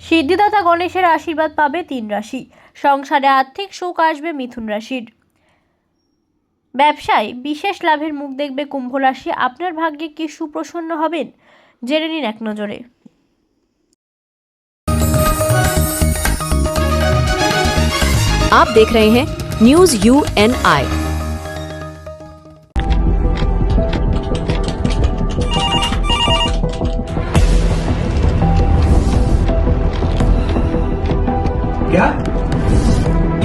সিদ্ধিদাতা গণেশের আশীর্বাদ পাবে তিন রাশি সংসারে আর্থিক সুখ আসবে মিথুন রাশির ব্যবসায় বিশেষ লাভের মুখ দেখবে কুম্ভ রাশি আপনার ভাগ্যে কি সুপ্রসন্ন হবেন জেনে নিন এক নজরে आप देख रहे हैं न्यूज यू एन आई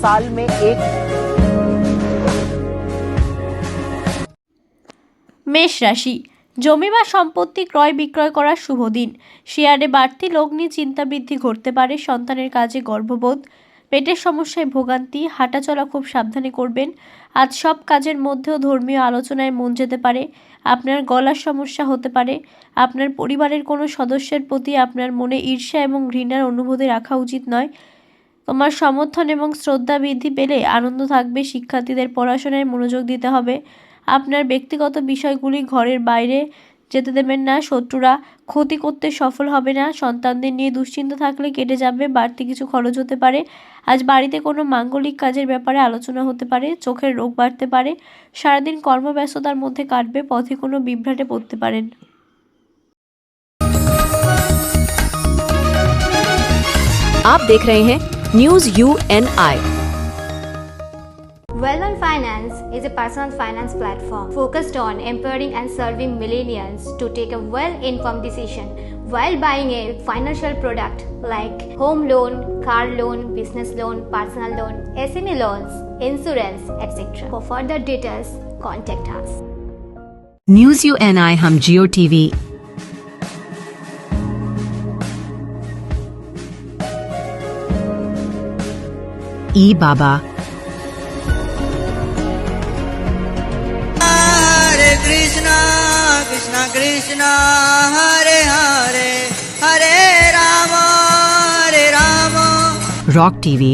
साल में एक মেষ রাশি জমি বা সম্পত্তি ক্রয় বিক্রয় করার শুভ দিন শেয়ারে বাড়তি লগ্নি চিন্তা বৃদ্ধি ঘটতে পারে সন্তানের কাজে গর্ভবোধ পেটের সমস্যায় ভোগান্তি হাঁটাচলা খুব সাবধানে করবেন আজ সব কাজের মধ্যেও ধর্মীয় আলোচনায় মন যেতে পারে আপনার গলার সমস্যা হতে পারে আপনার পরিবারের কোনো সদস্যের প্রতি আপনার মনে ঈর্ষা এবং ঘৃণার অনুভূতি রাখা উচিত নয় তোমার সমর্থন এবং শ্রদ্ধা বৃদ্ধি পেলে আনন্দ থাকবে শিক্ষার্থীদের পড়াশোনায় মনোযোগ দিতে হবে আপনার ব্যক্তিগত বিষয়গুলি ঘরের বাইরে যেতে দেবেন না শত্রুরা ক্ষতি করতে সফল হবে না সন্তানদের নিয়ে দুশ্চিন্তা থাকলে কেটে যাবে বাড়তি কিছু খরচ হতে পারে আজ বাড়িতে কোনো মাঙ্গলিক কাজের ব্যাপারে আলোচনা হতে পারে চোখের রোগ বাড়তে পারে সারাদিন কর্মব্যস্ততার মধ্যে কাটবে পথে কোনো বিভ্রাটে পড়তে পারেন आप देख रहे हैं News UNI. Well Finance is a personal finance platform focused on empowering and serving millennials to take a well-informed decision while buying a financial product like home loan, car loan, business loan, personal loan, SME loans, insurance, etc. For further details, contact us. News UNI Hum Geo TV E Baba. Hare Krishna Krishna Krishna Hare Hare Hare Ram Hare Ram. Rock TV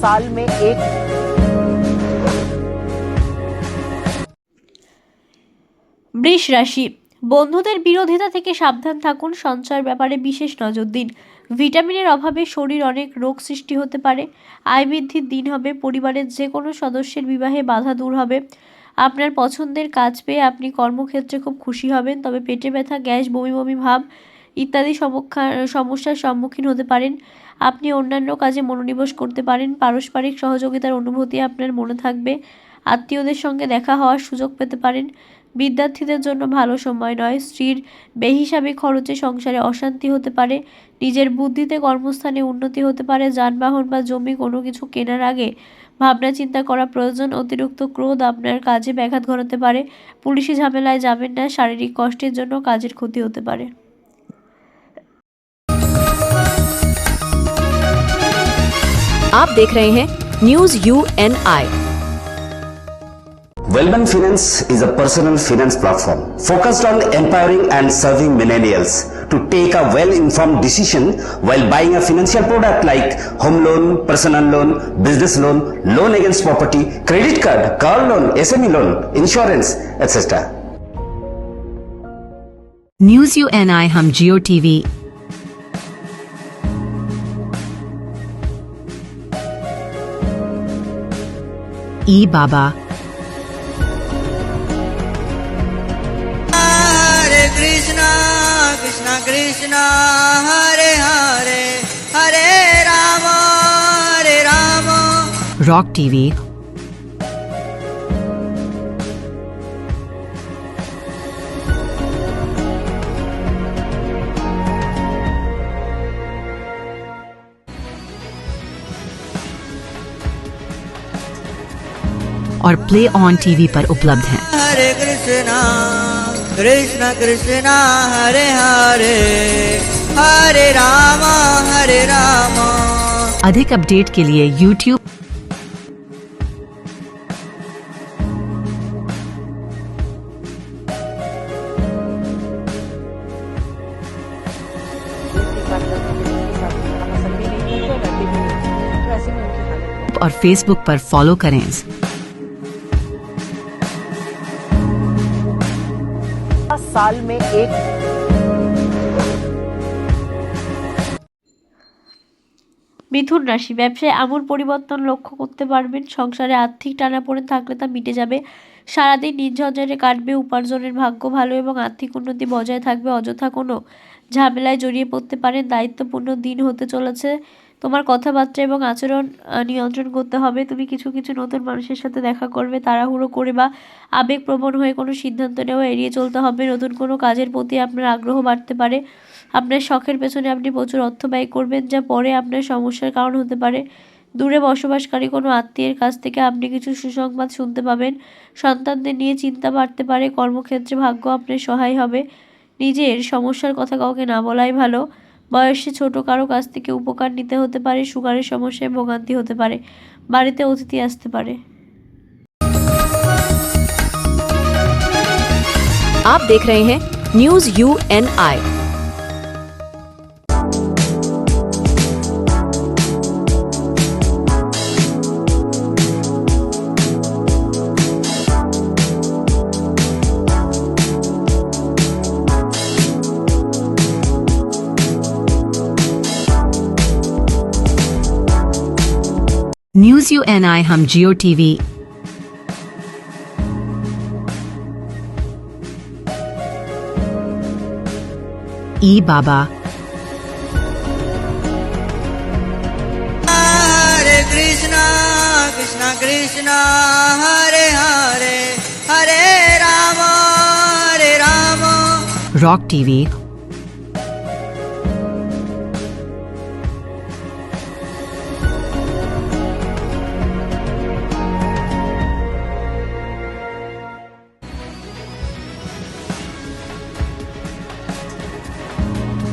साल में एक বৃষ রাশি বন্ধুদের বিরোধিতা থেকে সাবধান থাকুন সঞ্চয়ের ব্যাপারে বিশেষ নজর দিন ভিটামিনের অভাবে শরীর অনেক রোগ সৃষ্টি হতে পারে আয় বৃদ্ধির দিন হবে পরিবারের যে কোনো সদস্যের বিবাহে বাধা দূর হবে আপনার পছন্দের কাজ পেয়ে আপনি কর্মক্ষেত্রে খুব খুশি হবেন তবে পেটে ব্যথা গ্যাস বমি বমি ভাব ইত্যাদি সমক্ষা- সমস্যার সম্মুখীন হতে পারেন আপনি অন্যান্য কাজে মনোনিবেশ করতে পারেন। পারস্পরিক সহযোগিতার অনুভূতি আপনার মনে থাকবে। আত্মীয়দের সঙ্গে দেখা হওয়ার সুযোগ পেতে পারেন। বিদ্যার্থীদের জন্য ভালো সময় নয়। স্ত্রীর বেহিসাবি খরচে সংসারে অশান্তি হতে পারে। নিজের বুদ্ধিতে কর্মস্থানে উন্নতি হতে পারে। যানবাহন বা জমি কোনো কিছু কেনার আগে ভাবনা চিন্তা করা প্রয়োজন। অতিরিক্ত ক্রোধ আপনার কাজে ব্যাঘাত ঘটাতে পারে। পুলিশি ঝামেলায় যাবেন না। শারীরিক কষ্টের জন্য কাজের ক্ষতি হতে পারে। आप देख रहे हैं news U N I Wellman Finance is a personal finance platform focused on empowering and serving millennials to take a well-informed decision while buying a financial product like home loan, personal loan, business loan, loan against property, credit card, car loan, SME loan, insurance, etc. News U N I Hum Geo TV E Baba. Hare Krishna Krishna Krishna Hare Hare Hare Ram Hare Ram. Rock TV और play on TV पर उपलब्ध हैं। हरे कृष्णा कृष्ण कृष्णा हरे हरे। हरे रामा हरे रामा। अधिक update के लिए YouTube और Facebook पर follow करें। साल में एक মিথুন রাশি ব্যবসায় আমূল পরিবর্তন লক্ষ্য করতে পারবেন সংসারে আর্থিক টানাপোড়েন থাকলে তা মিটে যাবে সারাদিন নির্ঝঞ্ঝাটে কাটবে উপার্জনের ভাগ্য ভালো এবং আর্থিক উন্নতি বজায় থাকবে অযথা কোনো ঝামেলায় জড়িয়ে পড়তে পারেন দায়িত্বপূর্ণ দিন হতে চলেছে তোমার কথাবার্তা এবং আচরণ নিয়ন্ত্রণ করতে হবে। তুমি কিছু কিছু নতুন মানুষের সাথে দেখা করবে, তাড়াহুড়ো করে বা আবেগপ্রবণ হয়ে কোনো সিদ্ধান্ত নেওয়া এড়িয়ে চলতে হবে। নতুন কোনো কাজের প্রতি আপনার আগ্রহ বাড়তে পারে। আপনার শখের পেছনে আপনি প্রচুর অর্থ ব্যয় করবেন, যা পরে আপনার সমস্যার কারণ হতে পারে। দূরে বসবাসকারী কোনো আত্মীয়ের কাছ থেকে আপনি কিছু সুসংবাদ শুনতে পাবেন। সন্তানদের নিয়ে চিন্তা বাড়তে পারে। কর্মক্ষেত্রে ভাগ্য আপনার সহায় হবে। নিজের সমস্যার কথা কাউকে না বলাই ভালো। বয়সে ছোট কারো কাছ থেকে উপকার নিতে হতে পারে সুগারের সমস্যায় ভোগান্তি হতে পারে বাড়িতে অতিথি আসতে পারে आप देख रहे हैं news U N I U N I Hum Geo TV E Baba Hare Krishna Krishna Krishna Hare Hare Hare Ram Hare Ram rock TV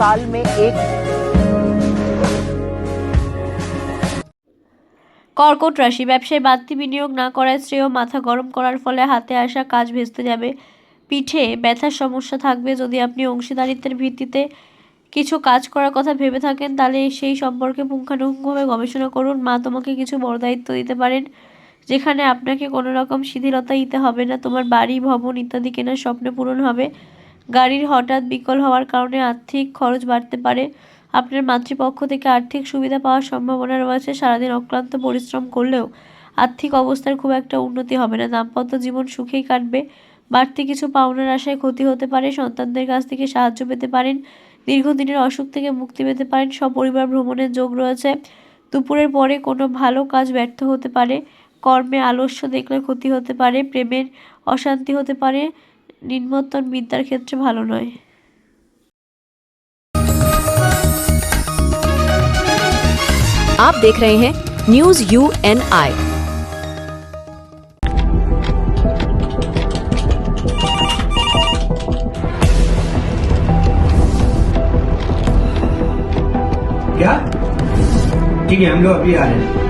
साल में एक কর্কট রাশি ব্যবসায় বাড়তি বিনিয়োগ না করায় শ্রেয় মাথা গরম করার ফলে হাতে আসা কাজ ভেস্তে যাবে পিঠে ব্যথার সমস্যা থাকবে যদি আপনি অংশীদারিত্বের ভিত্তিতে কিছু কাজ করার কথা ভেবে থাকেন তাহলে সেই সম্পর্কে পুঙ্খানুপুঙ্খভাবে গবেষণা করুন মা তোমাকে কিছু বড় দায়িত্ব দিতে পারেন যেখানে আপনাকে কোনো রকম শিথিলতা দিতে হবে না তোমার বাড়ি ভবন ইত্যাদি কেনার স্বপ্ন পূরণ হবে গাড়ির হঠাৎ বিকল হওয়ার কারণে আর্থিক খরচ বাড়তে পারে। আপনার মাতৃপক্ষ থেকে আর্থিক সুবিধা পাওয়ার সম্ভাবনা রয়েছে। সারাদিন অক্লান্ত পরিশ্রম করলেও আর্থিক অবস্থার খুব একটা উন্নতি হবে না। দাম্পত্য জীবন সুখেই কাটবে। বাড়তি কিছু পাওনার আশায় ক্ষতি হতে পারে। সন্তানদের কাছ থেকে সাহায্য পেতে পারেন। দীর্ঘদিনের অসুখ থেকে মুক্তি পেতে পারেন। সপরিবার ভ্রমণের যোগ রয়েছে। দুপুরের পরে কোনো ভালো কাজ ব্যর্থ হতে পারে। কর্মে আলস্য দেখলে ক্ষতি হতে পারে। প্রেমের অশান্তি হতে পারে। নিম্নতন বিদ্যার ক্ষেত্রে ভালো নয় आप देख रहे हैं न्यूज यू एन आई क्या ठीक है हम लोग अभी आ रहे हैं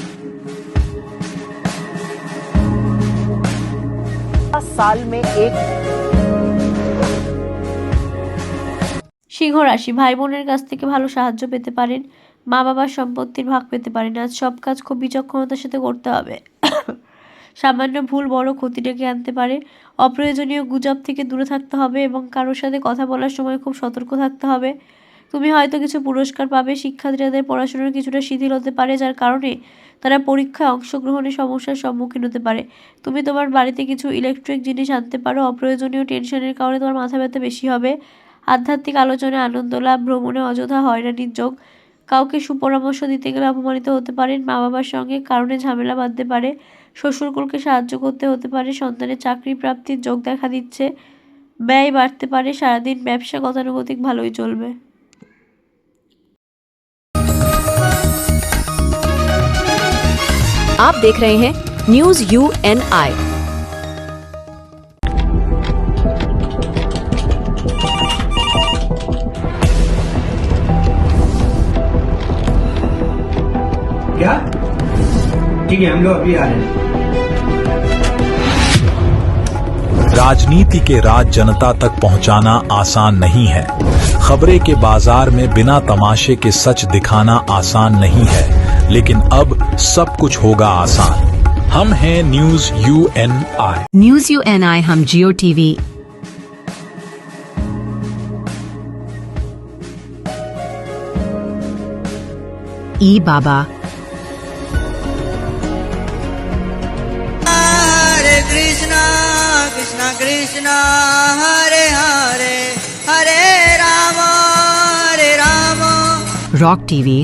साल में एक সিংহ রাশি ভাই বোনের কাছ থেকে ভালো সাহায্য পেতে পারেন মা বাবার সম্পত্তির ভাগ পেতে পারেন আজ সব কাজ খুব বিচক্ষণতার সাথে করতে হবে সামান্য ভুল বড় ক্ষতি ডেকে আনতে পারে অপ্রয়োজনীয় গুজব থেকে দূরে থাকতে হবে এবং কারোর সাথে কথা বলার সময় খুব সতর্ক থাকতে হবে তুমি হয়তো কিছু পুরস্কার পাবে শিক্ষার্থীদের পড়াশোনার কিছুটা শিথিল হতে পারে যার কারণে তারা পরীক্ষায় অংশগ্রহণে সমস্যার সম্মুখীন হতে পারে। তুমি তোমার বাড়িতে কিছু ইলেকট্রিক জিনিস আনতে পারো, অপ্রয়োজনীয় টেনশনের কারণে তোমার মাথা ব্যথা বেশি হবে। আধ্যাত্মিক আলোচনায় আনন্দ লাভ, ভ্রমণে অযথা হয়রানির যোগ। কাউকে সুপরামর্শ দিতে গেলে অপমানিত হতে পারেন মা বাবার সঙ্গে কারণে ঝামেলা বাঁধতে পারে, শ্বশুরকুলকে সাহায্য করতে হতে পারে, সন্তানের চাকরি প্রাপ্তির যোগ দেখা দিচ্ছে, ব্যয় বাড়তে পারে, সারাদিন ব্যবসা গতানুগতিক ভালোই চলবে। आप देख रहे हैं न्यूज़ यू एन आई क्या? ठीक है हम लोग अभी आ रहे हैं। राजनीति के राज जनता तक पहुंचाना आसान नहीं है। खबरें के बाज़ार में बिना तमाशे के सच दिखाना आसान नहीं है। लेकिन अब सब कुछ होगा आसान। हम हैं news U N I news U N I Hum Geo TV. E Baba. Hare Krishna Krishna Krishna Hare Hare Hare Ram Hare Ram. Rock TV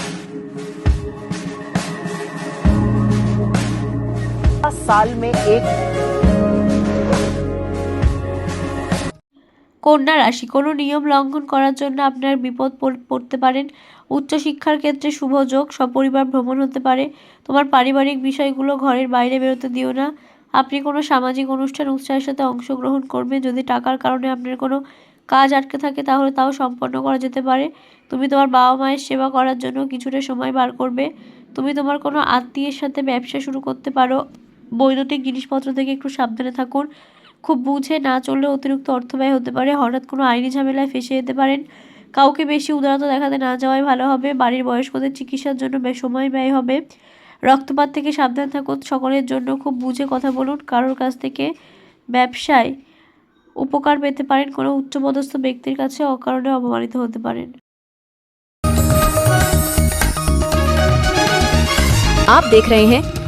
साल में एक কন্যা রাশি কোনো নিয়ম লঙ্ঘন করার জন্য আপনার বিপদ পড়- পড়তে পারেন উচ্চশিক্ষার ক্ষেত্রে শুভ যোগ সপরিবার ভ্রমণ হতে পারে তোমার পারিবারিক বিষয়গুলো ঘরের বাইরে বেরোতে দিও না আপনি কোনো সামাজিক অনুষ্ঠান উৎসাহের সাথে অংশগ্রহণ করবেন যদি টাকার কারণে আপনার কোনো কাজ আটকে থাকে তাহলে তাও সম্পন্ন করা যেতে পারে তুমি তোমার বাবা মায়ের সেবা করার জন্য কিছুটা সময় বার করবে তুমি তোমার কোনো আত্মীয়ের সাথে ব্যবসা শুরু করতে পারো বৈদ্যুতিক জিনিসপত্র থেকে একটু সাবধানে থাকুন খুব বুঝে না চললে অতিরিক্ত অর্থ ব্যয় হতে পারে হঠাৎ কোনো আইনি ঝামেলায় ফেসে যেতে পারেন কাউকে বেশি উদারতা দেখাতে না যাওয়াই ভালো হবে বাড়ির বয়স্কদের চিকিৎসার জন্য বেশ সময় ব্যয় হবে রক্তপাত থেকে সাবধান থাকুন সকলের জন্য খুব বুঝে কথা বলুন কারোর কাছ থেকে ব্যবসায় উপকার পেতে পারেন কোনো উচ্চপদস্থ ব্যক্তির কাছে অকারণে অপমানিত হতে পারেন आप देख रहे हैं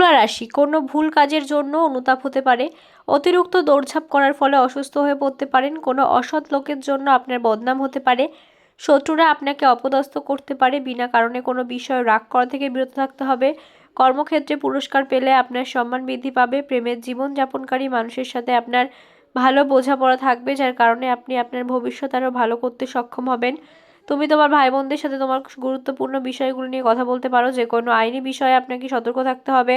তুলা রাশি, কোনো ভুল কাজের জন্য অনুতাপ হতে পারে। অতিরিক্ত দৌড়ঝাঁপ করার ফলে অসুস্থ হয়ে পড়তে পারেন। কোনো অসৎ লোকের জন্য আপনার বদনাম হতে পারে। শত্রুরা আপনাকে অপদস্থ করতে পারে। বিনা কারণে কোনো বিষয় রাগ করা থেকে বিরত থাকতে হবে। কর্মক্ষেত্রে পুরস্কার পেলে আপনার সম্মান বৃদ্ধি পাবে। প্রেমের জীবনযাপনকারী মানুষের সাথে আপনার ভালো বোঝাপড়া থাকবে, যার কারণে আপনি আপনার ভবিষ্যৎ আরও ভালো করতে সক্ষম হবেন। তুমি তোমার ভাই বোনদের সাথে তোমার গুরুত্বপূর্ণ বিষয়গুলো নিয়ে কথা বলতে পারো যে কোনো আইনি বিষয়ে আপনাকে সতর্ক থাকতে হবে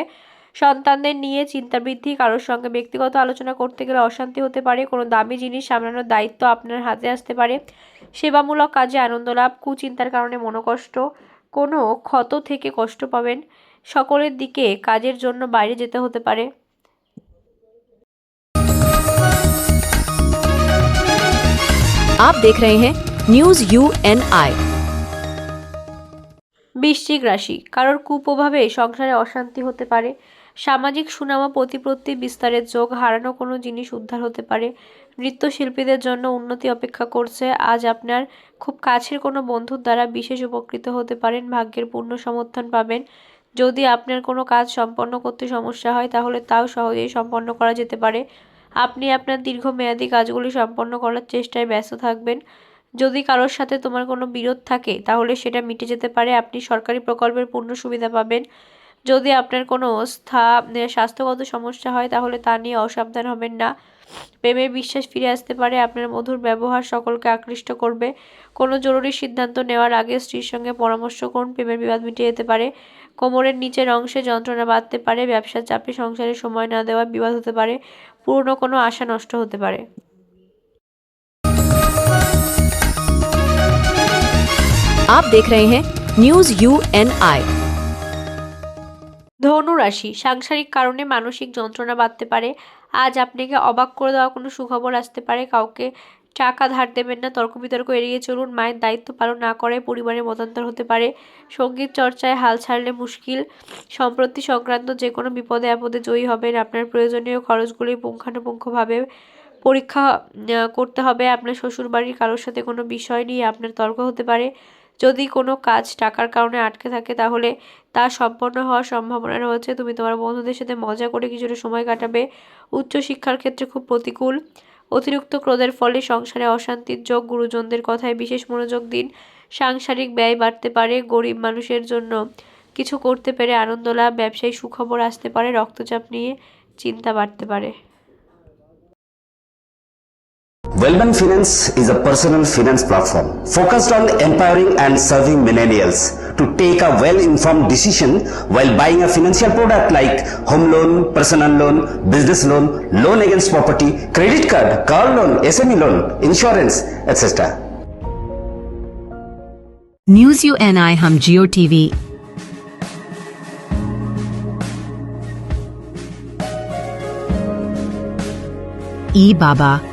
সন্তানদের নিয়ে চিন্তা বৃদ্ধি কারোর সঙ্গে ব্যক্তিগত আলোচনা করতে গেলে অশান্তি হতে পারে কোনো দামি জিনিস সামলানোর দায়িত্ব আপনার হাতে আসতে পারে সেবামূলক কাজে আনন্দ লাভ কুচিন্তার কারণে মনোকষ্ট কোনো ক্ষত থেকে কষ্ট পাবেন সকলের দিকে কাজের জন্য বাইরে যেতে হতে পারে आप देख रहे हैं নিউজ ইউএনআই বৃশ্চিক রাশি, কারোর কুপ্রভাবে সংসারে অশান্তি হতে পারে, সামাজিক সুনামা প্রতিপত্তি বিস্তারের যোগ হারানো কোনো জিনিস উদ্ধার হতে পারে, নৃত্যশিল্পীদের জন্য উন্নতি অপেক্ষা করছে, আজ আপনার খুব কাছের কোনো বন্ধুর দ্বারা বিশেষ উপকৃত হতে পারেন, ভাগ্যের পূর্ণ সমর্থন পাবেন। যদি আপনার কোনো কাজ সম্পন্ন করতে সমস্যা হয়, তাহলে তাও সহজেই সম্পন্ন করা যেতে পারে। আপনি আপনার দীর্ঘমেয়াদী কাজগুলি সম্পন্ন করার চেষ্টায় ব্যস্ত থাকবেন। যদি কারোর সাথে তোমার কোনো বিরোধ থাকে, তাহলে সেটা মিটে যেতে পারে। আপনি সরকারি প্রকল্পের পূর্ণ সুবিধা পাবেন। যদি আপনার কোনো স্থা স্বাস্থ্যগত সমস্যা হয়, তাহলে তা নিয়ে অসাবধান হবেন না। প্রেমের বিশ্বাস ফিরে আসতে পারে, আপনার মধুর ব্যবহার সকলকে আকৃষ্ট করবে। কোনো জরুরি সিদ্ধান্ত নেওয়ার আগে স্ত্রীর সঙ্গে পরামর্শ করুন, প্রেমের বিবাদ মিটে যেতে পারে। কোমরের নিচের অংশে যন্ত্রণা বাঁধতে পারে, ব্যবসার চাপে সংসারে সময় না দেওয়া বিবাদ হতে পারে পুরনো কোনো আশা নষ্ট হতে পারে। आप देख रहे हैं न्यूज यू एन आई ধনু রাশি সাংসারিক কারণে মানসিক যন্ত্রণা বাড়তে পারে আজ আপনাকে অবাক করে দেওয়া কোনো সুখবর আসতে পারে কাউকে টাকা ধার দেবেন না তর্ক বিতর্ক এড়িয়ে চলুন মায়ের দায়িত্ব পালন না করে পরিবারের মতান্তর হতে পারে সঙ্গীত চর্চায় হাল ছাড়লে মুশকিল সম্প্রতি সংক্রান্ত যে কোনো বিপদে আপদে জয়ী হবেন আপনার প্রয়োজনীয় খরচগুলি পুঙ্খানুপুঙ্খভাবে পরীক্ষা আহ, করতে হবে আপনার শ্বশুরবাড়ির কারোর সাথে কোনো বিষয় নিয়ে আপনার তর্ক হতে পারে যদি কোনো কাজ টাকার কারণে আটকে থাকে, তাহলে তা সম্পন্ন হওয়ার সম্ভাবনা রয়েছে। তুমি তোমার বন্ধুদের সাথে মজা করে কিছুটা সময় কাটাবে। উচ্চশিক্ষার ক্ষেত্রে খুব প্রতিকূল। অতিরিক্ত ক্রোধের ফলে সংসারে অশান্তির যোগ, গুরুজনদের কথায় বিশেষ মনোযোগ দিন। সাংসারিক ব্যয় বাড়তে পারে, গরিব মানুষের জন্য কিছু করতে পেরে আনন্দ লাভ, ব্যবসায়ী সুখবর আসতে পারে, রক্তচাপ নিয়ে চিন্তা বাড়তে পারে। Wellman Finance is a personal finance platform focused on empowering and serving millennials to take a well-informed decision while buying a financial product like home loan, personal loan, business loan, loan against property, credit card, car loan, SME loan, insurance, etc. News UNI Hum Geo TV E Baba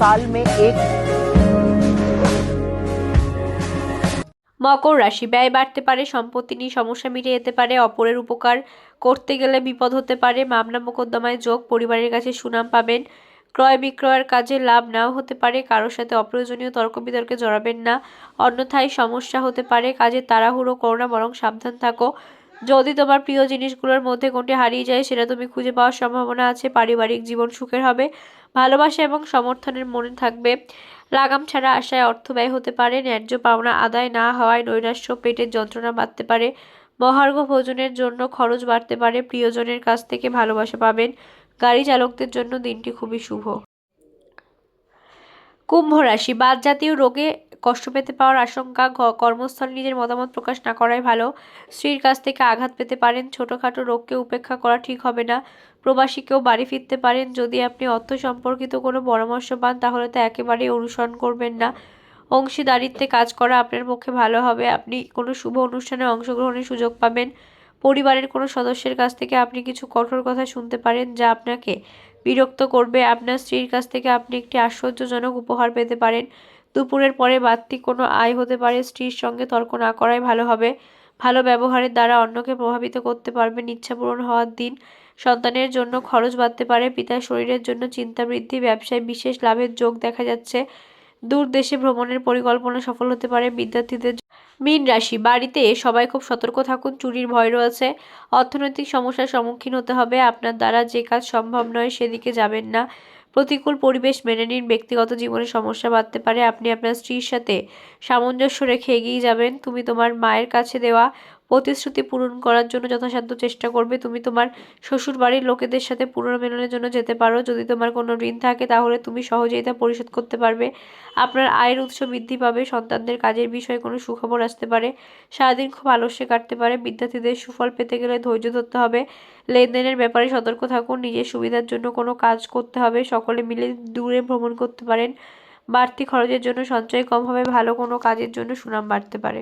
साल में एक মকর রাশি ব্যয় বাড়তে পারে সম্পত্তি নিয়ে সমস্যা মিটে যেতে পারে অপরের উপকার করতে গেলে বিপদ হতে পারে মামলা মোকদ্দমায় যোগ পরিবারের কাছে সুনাম পাবেন ক্রয় বিক্রয়ের কাজে লাভ নাও হতে পারে কারোর সাথে অপ্রয়োজনীয় তর্ক বিতর্কে জড়াবেন না অন্যথায় সমস্যা হতে পারে কাজে তাড়াহুড়ো করো না বরং সাবধান থাকো যদি তোমার প্রিয় জিনিসগুলোর মধ্যে কোনটি হারিয়ে যায় সেটা তুমি খুঁজে পাওয়ার সম্ভাবনা আছে পারিবারিক জীবন সুখের হবে ভালোবাসা এবং সমর্থনের মনে থাকবে। লাগাম ছাড়া আশায় অর্থ ব্যয় হতে পারে, ন্যায্য পাওনা আদায় না হওয়ায় নৈরাশ্য, পেটের যন্ত্রণা বাড়তে পারে, মহার্ঘ ভোজনের জন্য খরচ বাড়তে পারে, প্রিয়জনের কাছ থেকে ভালোবাসা পাবেন, গাড়ি চালকদের জন্য দিনটি খুবই শুভ। কুম্ভ রাশি বাদ জাতীয় রোগে কষ্ট পেতে পাওয়ার আশঙ্কা কর্মস্থলে নিজের মতামত প্রকাশ না করাই ভালো। স্ত্রীর কাছ থেকে আঘাত পেতে পারেন, ছোটোখাটো রোগকে উপেক্ষা করা ঠিক হবে না। প্রবাসীকেও বাড়ি ফিরতে পারেন। যদি আপনি অর্থ সম্পর্কিত কোনো পরামর্শ পান, তাহলে তা একেবারেই অনুসরণ করবেন না। অংশীদারিত্বে কাজ করা আপনার পক্ষে ভালো হবে। আপনি কোনো শুভ অনুষ্ঠানে অংশগ্রহণের সুযোগ পাবেন। পরিবারের কোনো সদস্যের কাছ থেকে আপনি কিছু কঠোর কথা শুনতে পারেন, যা আপনাকে বিরক্ত করবে। আপনার স্ত্রীর কাছ থেকে আপনি একটি আশ্চর্যজনক উপহার পেতে পারেন। দুপুরের পরে বাড়তি কোনো আয় হতে পারে। স্ত্রীর সঙ্গে তর্ক না করাই ভালো হবে। ভালো ব্যবহারের দ্বারা অন্যকে প্রভাবিত করতে পারবেন ইচ্ছা পূরণ হওয়ার দিন। সন্তানের জন্য খরচ বাড়তে পারে, পিতার শরীরের জন্য চিন্তা বৃদ্ধি, ব্যবসায় বিশেষ লাভের যোগ দেখা যাচ্ছে। দূর দেশে ভ্রমণের পরিকল্পনা সফল হতে পারে বিদ্যার্থীদের মীন রাশি। বাড়িতে সবাই খুব সতর্ক থাকুন, চুরির ভয় রয়েছে। অর্থনৈতিক সমস্যার সম্মুখীন হতে হবে। আপনার দ্বারা যে কাজ সম্ভব নয়, সেদিকে যাবেন না। প্রতিকূল পরিবেশ মেনে নিন, ব্যক্তিগত জীবনে সমস্যা বাড়তে পারে। আপনি আপনার স্ত্রীর সাথে সামঞ্জস্য রেখে এগিয়ে যাবেন। তুমি তোমার মায়ের কাছে দেওয়া প্রতিশ্রুতি পূরণ করার জন্য যথাসাধ্য চেষ্টা করবে। তুমি তোমার শ্বশুর বাড়ির লোকেদের সাথে পুনর্মিলনের জন্য যেতে পারো। যদি তোমার কোনো ঋণ থাকে, তাহলে তুমি সহজেই তা পরিশোধ করতে পারবে। আপনার আয়ের উৎস বৃদ্ধি পাবে। সন্তানদের কাজের বিষয়ে কোনো সুখবর আসতে পারে। সারাদিন খুব আলস্যে কাটতে পারে। বিদ্যার্থীদের সুফল পেতে গেলে ধৈর্য ধরতে হবে। লেনদেনের ব্যাপারে সতর্ক থাকুন। নিজের সুবিধার জন্য কোনো কাজ করতে হবে। সকলে মিলে দূরে ভ্রমণ করতে পারেন। বাড়তি খরচের জন্য সঞ্চয় কম হবে। ভালো কোনো কাজের জন্য সুনাম বাড়তে পারে।